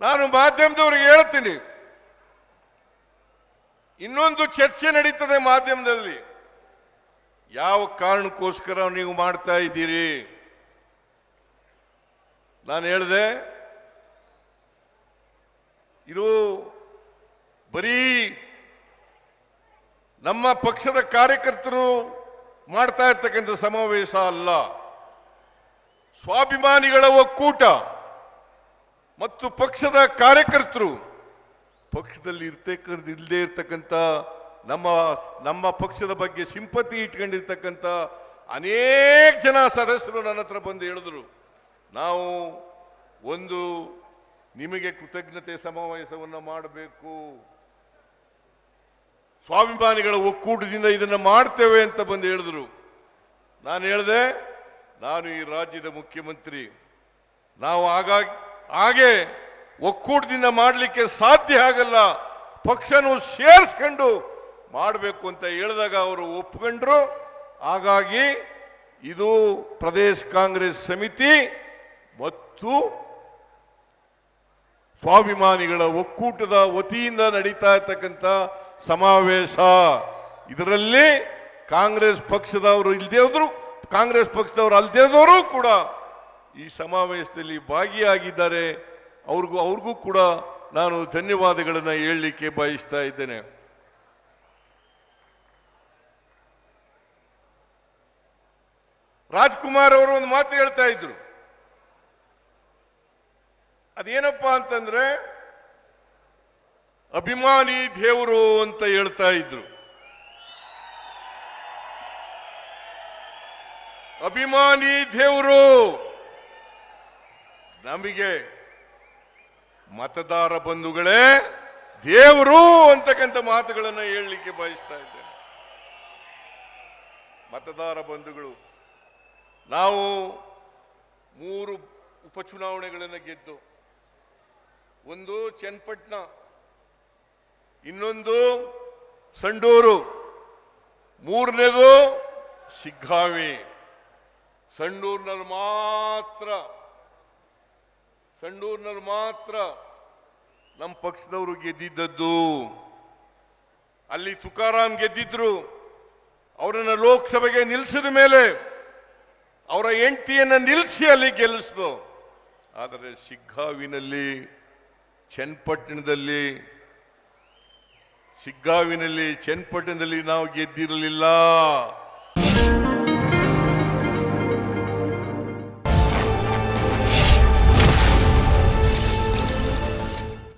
ನಾನು ಮಾಧ್ಯಮದವ್ರಿಗೆ ಹೇಳ್ತೀನಿ. ಇನ್ನೊಂದು ಚರ್ಚೆ ನಡೀತದೆ ಮಾಧ್ಯಮದಲ್ಲಿ. ಯಾವ ಕಾರಣಕ್ಕೋಸ್ಕರ ನೀವು ಮಾಡ್ತಾ ಇದ್ದೀರಿ? ನಾನು ಹೇಳಿದೆ, ಇದು ಬರೀ ನಮ್ಮ ಪಕ್ಷದ ಕಾರ್ಯಕರ್ತರು ಮಾಡ್ತಾ ಇರ್ತಕ್ಕಂಥ ಸಮಾವೇಶ ಅಲ್ಲ. ಸ್ವಾಭಿಮಾನಿಗಳ ಒಕ್ಕೂಟ. ಮತ್ತು ಪಕ್ಷದ ಕಾರ್ಯಕರ್ತರು, ಪಕ್ಷದಲ್ಲಿ ಇರ್ತಕ್ಕಂಥ, ಇಲ್ಲದೆ ಇರ್ತಕ್ಕಂಥ, ನಮ್ಮ ನಮ್ಮ ಪಕ್ಷದ ಬಗ್ಗೆ ಸಿಂಪತಿ ಇಟ್ಕೊಂಡಿರ್ತಕ್ಕಂಥ ಅನೇಕ ಜನ ಸದಸ್ಯರು ನನ್ನ ಹತ್ರ ಬಂದು ಹೇಳಿದ್ರು. ನಾವು ಒಂದು ನಿಮಗೆ ಕೃತಜ್ಞತೆ ಸಮಾವೇಶವನ್ನು ಮಾಡಬೇಕು. ಸ್ವಾಭಿಮಾನಿಗಳ ಒಕ್ಕೂಟದಿಂದ ಇದನ್ನು ಮಾಡ್ತೇವೆ ಅಂತ ಬಂದು ಹೇಳಿದ್ರು. ನಾನು ಹೇಳಿದೆ, ನಾನು ಈ ರಾಜ್ಯದ ಮುಖ್ಯಮಂತ್ರಿ. ನಾವು ಆಗಾಗ ಹಾಗೆ ಒಕ್ಕೂಟದಿಂದ ಮಾಡಲಿಕ್ಕೆ ಸಾಧ್ಯ ಆಗಲ್ಲ, ಪಕ್ಷನು ಸೇರಿಸ್ಕೊಂಡು ಮಾಡಬೇಕು ಅಂತ ಹೇಳಿದಾಗ ಅವರು ಒಪ್ಕೊಂಡ್ರು. ಹಾಗಾಗಿ ಇದು ಪ್ರದೇಶ ಕಾಂಗ್ರೆಸ್ ಸಮಿತಿ ಮತ್ತು ಸ್ವಾಭಿಮಾನಿಗಳ ಒಕ್ಕೂಟದ ವತಿಯಿಂದ ನಡೀತಾ ಇರ್ತಕ್ಕಂಥ ಸಮಾವೇಶ. ಇದರಲ್ಲಿ ಕಾಂಗ್ರೆಸ್ ಪಕ್ಷದವರು ಇಲ್ಲದೇ ಹೋದ್ರು, ಕಾಂಗ್ರೆಸ್ ಪಕ್ಷದವರು ಅಲ್ಲದೇ ಕೂಡ ಈ ಸಮಾವೇಶದಲ್ಲಿ ಭಾಗಿಯಾಗಿದ್ದಾರೆ. ಅವ್ರಿಗೂ ಅವ್ರಿಗೂ ಕೂಡ ನಾನು ಧನ್ಯವಾದಗಳನ್ನು ಹೇಳಲಿಕ್ಕೆ ಬಯಸ್ತಾ ಇದ್ದೇನೆ. ರಾಜ್ಕುಮಾರ್ ಅವರು ಒಂದು ಮಾತು ಹೇಳ್ತಾ ಇದ್ರು. ಅದೇನಪ್ಪ ಅಂತಂದ್ರೆ, ಅಭಿಮಾನಿ ದೇವರು ಅಂತ ಹೇಳ್ತಾ ಇದ್ರು. ಅಭಿಮಾನಿ ದೇವರು ನಮಗೆ ಮತದಾರ ಬಂಧುಗಳೇ, ದೇವರು ಅಂತಕ್ಕಂಥ ಮಾತುಗಳನ್ನು ಹೇಳಲಿಕ್ಕೆ ಬಯಸ್ತಾ ಇದ್ದೇನೆ. ಮತದಾರ ಬಂಧುಗಳು, ನಾವು ಮೂರು ಉಪಚುನಾವಣೆಗಳನ್ನು ಗೆದ್ದು, ಒಂದು ಚನ್ನಪಟ್ಟಣ, ಇನ್ನೊಂದು ಸಂಡೂರು, ಮೂರನೇದು ಸಿಗ್ಗಾವಿ. ಸಂಡೂರಿನಲ್ಲಿ ಮಾತ್ರ ಸಂಡೂರಿನಲ್ಲಿ ಮಾತ್ರ ನಮ್ಮ ಪಕ್ಷದವರು ಗೆದ್ದಿದ್ದದ್ದು. ಅಲ್ಲಿ ತುಕಾರಾಮ್ ಗೆದ್ದಿದ್ರು. ಅವರನ್ನು ಲೋಕಸಭೆಗೆ ನಿಲ್ಲಿಸಿದ ಮೇಲೆ ಅವರ ಹೆಂಡತಿಯನ್ನು ನಿಲ್ಲಿಸಿ ಅಲ್ಲಿ ಗೆಲ್ಲಿಸಿದು. ಆದರೆ ಸಿಗ್ಗಾವಿನಲ್ಲಿ ಚನ್ನಪಟ್ಟಣದಲ್ಲಿ ಸಿಗ್ಗಾವಿನಲ್ಲಿ ಚನ್ನಪಟ್ಟಣದಲ್ಲಿ ನಾವು ಗೆದ್ದಿರಲಿಲ್ಲ.